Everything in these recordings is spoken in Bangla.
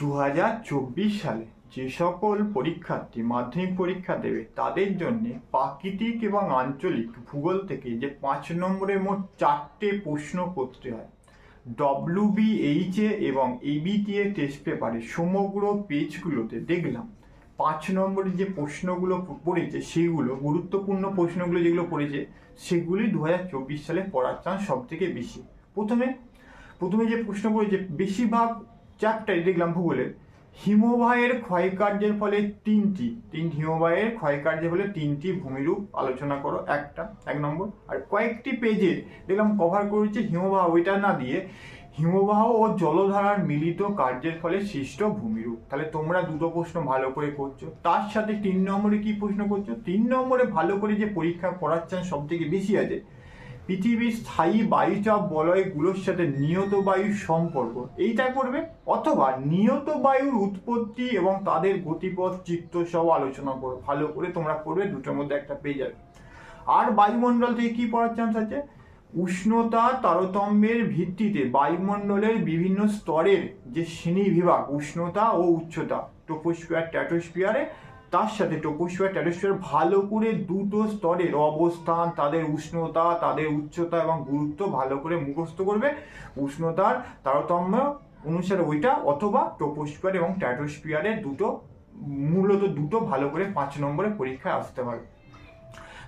দু হাজার চব্বিশ সালে যে সকল পরীক্ষার্থী মাধ্যমিক পরীক্ষা দেবে, তাদের জন্য প্রাকৃতিক এবং আঞ্চলিক ভূগোল থেকে যে পাঁচ নম্বরের মোট চারটে প্রশ্ন করতে হয়। ডব্লিউবিএইচএ এবং এবিটিএ টেস্ট পেপারে সমগ্র পেজগুলোতে দেখলাম, পাঁচ নম্বরের যে প্রশ্নগুলো পড়েছে সেগুলো, গুরুত্বপূর্ণ প্রশ্নগুলো যেগুলো পড়েছে, সেগুলি দু হাজার চব্বিশ সালে পড়ার চান্স সব থেকে বেশি। প্রথমে প্রথমে যে প্রশ্ন পড়েছে, বেশিরভাগ চ্যাপ্টারে দেখলাম ভূগোলের হিমবাহের ক্ষয়কার্যের ফলে তিনটি, তিন হিমবাহের ক্ষয়কার্যের ফলে তিনটি ভূমিরূপ আলোচনা করো, একটা, এক নম্বর। আর কয়েকটি পেজে দেখলাম কভার করেছে হিমবাহ, ওইটা না দিয়ে হিমবাহ ও জলধারার মিলিত কার্যের ফলে সৃষ্ট ভূমিরূপ। তাহলে তোমরা দুটো প্রশ্ন ভালো করে করছ। তার সাথে তিন নম্বরে কি প্রশ্ন করছ? তিন নম্বরে ভালো করে যে পরীক্ষা চান্স সব থেকে বেশি আছে পৃথিবীর স্থায়ী বায়ুচাপ বলয়গুলোর সাথে নিয়ত বায়ুর সম্পর্ক। এইটা করবে অথবা নিয়ত বায়ুর উৎপত্তি এবং তাদের গতিপথ, চিত্র সব আলোচনা করো ভালো করে তোমরা করবে দুটোর মধ্যে একটা পেয়ে যাবে। আর বায়ুমণ্ডল থেকে কি পড়ার চান্স আছে? উষ্ণতা তারতম্যের ভিত্তিতে বায়ুমণ্ডলের বিভিন্ন স্তরের যে শ্রেণি বিভাগ উষ্ণতা ও উচ্চতা টোপোস্ফিয়ার ট্যাটোস্ফিয়ারে তার সাথে টোপোস্ফিয়ার ট্যাটোস্ফিয়ার ভালো করে দুটো স্তরের অবস্থান, তাদের উষ্ণতা, তাদের উচ্চতা এবং গুরুত্ব ভালো করে মুখস্থ করবে। উষ্ণতার তারতম্য অনুসারে ওইটা অথবা টোপোস্ফিয়ার এবং ট্যাটোস্ফিয়ারের দুটো, মূলত দুটো ভালো করে পাঁচ নম্বরে পরীক্ষায় আসতে পারে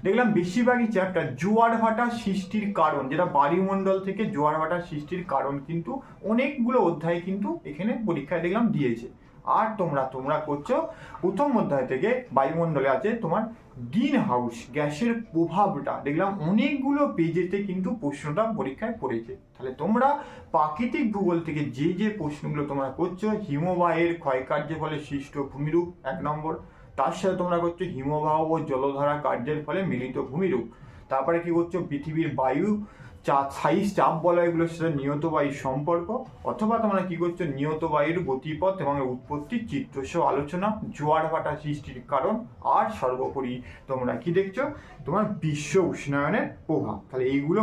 দেখলাম বেশিরভাগই চ্যাপ্টার জোয়ার ভাটা সৃষ্টির কারণ, যেটা বায়ুমণ্ডল থেকে জোয়ার ভাটা সৃষ্টির কারণ কিন্তু অনেকগুলো অধ্যায় কিন্তু এখানে পরীক্ষায় দেখলাম দিয়েছে। আর তোমরা তোমরা করছ। প্রথম অধ্যায় থেকে বায়ুমণ্ডলে আছে তোমার গ্রিন হাউস, গ্যাসের প্রভাবটা। দেখলাম অনেকগুলো পেজেতে কিন্তু প্রশ্নটা পরীক্ষায় পড়েছে। তাহলে তোমরা প্রাকৃতিক ভূগোল থেকে যে যে প্রশ্নগুলো তোমরা করছ, হিমবাহের ক্ষয়কার্যের ফলে সৃষ্ট ভূমিরূপ এক নম্বর। তার সাথে তোমরা করছ হিমবাহ ও জলধারা কার্যের ফলে মিলিত ভূমিরূপ। তারপরে কি করছ? পৃথিবীর বায়ু চা সাইজ চাপ বলয়গুলোর সাথে নিয়ত সম্পর্ক, অথবা তোমরা কি করছ, নিয়ত বায়ুর গতিপথ এবং উৎপত্তির চিত্র সহ আলোচনা, জোয়ার ভাটা সৃষ্টির কারণ, আর সর্বোপরি তোমরা কি দেখছ, তোমার বিশ্ব উষ্ণায়নের প্রভাব। তাহলে এইগুলো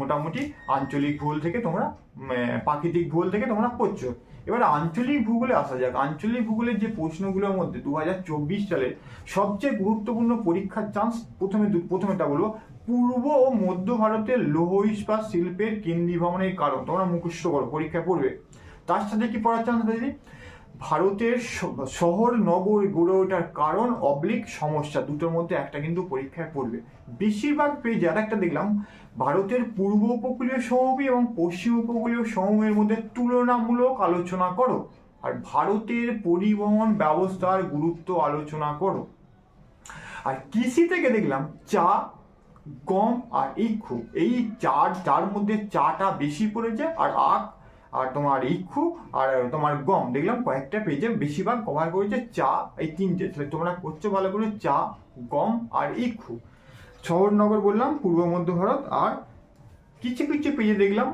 মোটামুটি আঞ্চলিক ভূগোল থেকে তোমরা প্রাকৃতিক ভূগোল থেকে তোমরা করছ এবার আঞ্চলিক ভূগোলে আসা যাক। আঞ্চলিক ভূগোলের যে প্রশ্নগুলোর মধ্যে দু হাজার চব্বিশ সালে সবচেয়ে গুরুত্বপূর্ণ পরীক্ষার চান্স প্রথমে প্রথমেটা বলব পূর্ব ও মধ্য ভারতের লৌহ ইস্পাত শিল্পের কেন্দ্রীভবনের কারণ। তোমরা মুখস্থ করো, পরীক্ষায় পড়বে। তার সাথে কি পড়ার চান্স আছে ভারতের শহর, নগর গড়ে ওঠার কারণ অবলিক সমস্যা দুটোর মধ্যে একটা কিন্তু পরীক্ষায় পড়বে। বেশিরভাগ পেজে আর একটা দেখলাম, ভারতের পূর্ব উপকূলীয় সমভূমি এবং পশ্চিম উপকূলীয় সমভূমির মধ্যে তুলনামূলক আলোচনা করো আর ভারতের পরিবহন ব্যবস্থার গুরুত্ব আলোচনা করো। আর কৃষি থেকে দেখলাম চা গম আর ইক্ষু এই চার চার মধ্যে চাটা বেশি পড়েছে আর আখ, আর তোমার ইক্ষু আর তোমার গম, দেখলাম কয়েকটা পেজে বেশিরভাগ কভার করেছে চা, এই তিনটে, তাহলে তোমরা করছ ভালো করে চা, গম আর ইক্ষু শহরনগর বললাম, পূর্ব মধ্য ভারত আর কিছু কিছু পেজে দেখলাম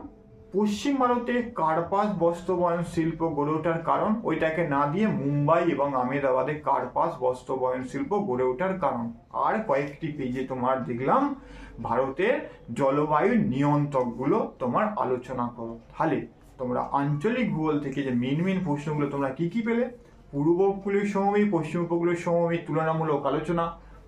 পশ্চিম ভারতে কার্পাস বস্ত্রবয়ন শিল্প গড়ে ওঠার কারণ, ওইটাকে না দিয়ে মুম্বাই এবং আমেদাবাদে কার্পাস বস্ত্রবয়ন শিল্প গড়ে ওঠার কারণ। আর কয়েকটি পেজে তোমার দেখলাম, ভারতের জলবায়ু নিয়ন্ত্রকগুলো তোমার আলোচনা করো। তাহলে, তোমরা আঞ্চলিক ভূগোল থেকে যে মেন মেন প্রশ্নগুলো তোমরা কি কি পেলে? পূর্ব উপকূলীয় সমভূমি, পশ্চিম উপকূলীয় সমভূমি, তুলনামূলক আলোচনা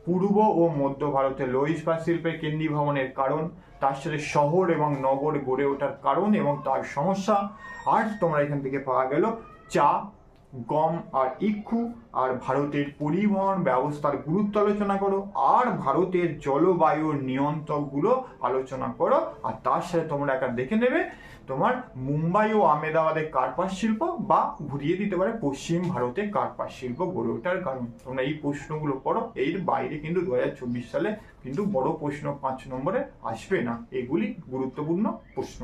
পূর্ব ও মধ্য ভারতে লৌহ ইস্পাত শিল্পের কেন্দ্রীভবনের কারণ, তার সাথে শহর এবং নগর গড়ে ওঠার কারণ এবং তার সমস্যা। আর তোমরা এখান থেকে পাওয়া গেল চা গম আর ইক্ষু আর ভারতের পরিবহন ব্যবস্থার গুরুত্ব আলোচনা করো, আর ভারতের জলবায়ুর নিয়ন্ত্রকগুলো আলোচনা করো, আর তার সাথে তোমরা একটা দেখে নেবে, তোমার মুম্বাই ও আহমেদাবাদের কার্পাস শিল্প বা ঘুরিয়ে দিতে পারে পশ্চিম ভারতে কার্পাস শিল্প গড়ে ওঠার কারণ। তোমরা এই প্রশ্নগুলো পড়ো, এর বাইরে কিন্তু দু হাজার চব্বিশ সালে কিন্তু বড় প্রশ্ন পাঁচ নম্বরে আসবে না। এগুলি গুরুত্বপূর্ণ প্রশ্ন।